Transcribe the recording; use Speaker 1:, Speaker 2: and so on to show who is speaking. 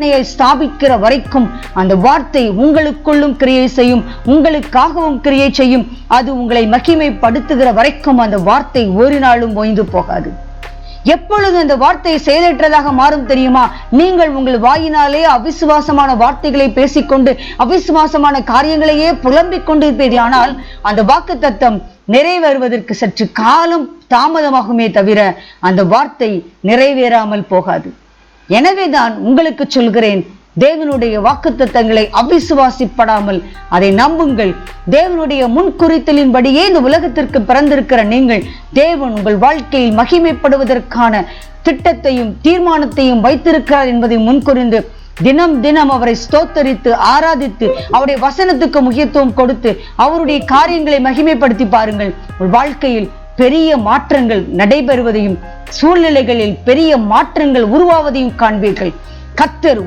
Speaker 1: ஆணையை ஸ்தாபிக்கிற வரைக்கும் அந்த வார்த்தை உங்களுக்குள்ளும் கிரியை செய்யும் உங்களுக்காகவும் கிரியை செய்யும். அது உங்களை மகிமைப்படுத்துகிற வரைக்கும் அந்த வார்த்தை ஒரு நாளும் ஓய்ந்து போகாது. எப்பொழுது அந்த வார்த்தை செயலற்றதாக மாறும் தெரியுமா? நீங்கள் உங்கள் வாயினாலே அவிசுவாசமான வார்த்தைகளை பேசிக்கொண்டு அவிசுவாசமான காரியங்களையே புலம்பிக் கொண்டிருப்பீர்கள். ஆனால் அந்த வாக்கு தத்தம் நிறைவேறுவதற்கு சற்று காலம் தாமதமாகுமே தவிர அந்த வார்த்தை நிறைவேறாமல் போகாது. எனவேதான் உங்களுக்கு சொல்கிறேன் தேவனுடைய வாக்குத்தத்தங்களை அவிசுவாசிப்படாமல் அதை நம்புங்கள். தேவனுடைய முன்குறித்தலின்படியே இந்த உலகத்திற்கு பிறந்திருக்கிற நீங்கள் தேவன் உங்கள் வாழ்க்கையில் மகிமைப்படுவதற்கான திட்டத்தையும் தீர்மானத்தையும் வைத்திருக்கிறார் என்பதை முன்குறிந்து தினம் தினம் அவரை ஸ்தோத்தரித்து ஆராதித்து அவருடைய வசனத்துக்கு முக்கியத்துவம் கொடுத்து அவருடைய காரியங்களை மகிமைப்படுத்தி பாருங்கள். உங்கள் வாழ்க்கையில் பெரிய மாற்றங்கள் நடைபெறுவதையும் சூழ்நிலைகளில் பெரிய மாற்றங்கள் உருவாவதையும் காண்பீர்கள். கத்தர்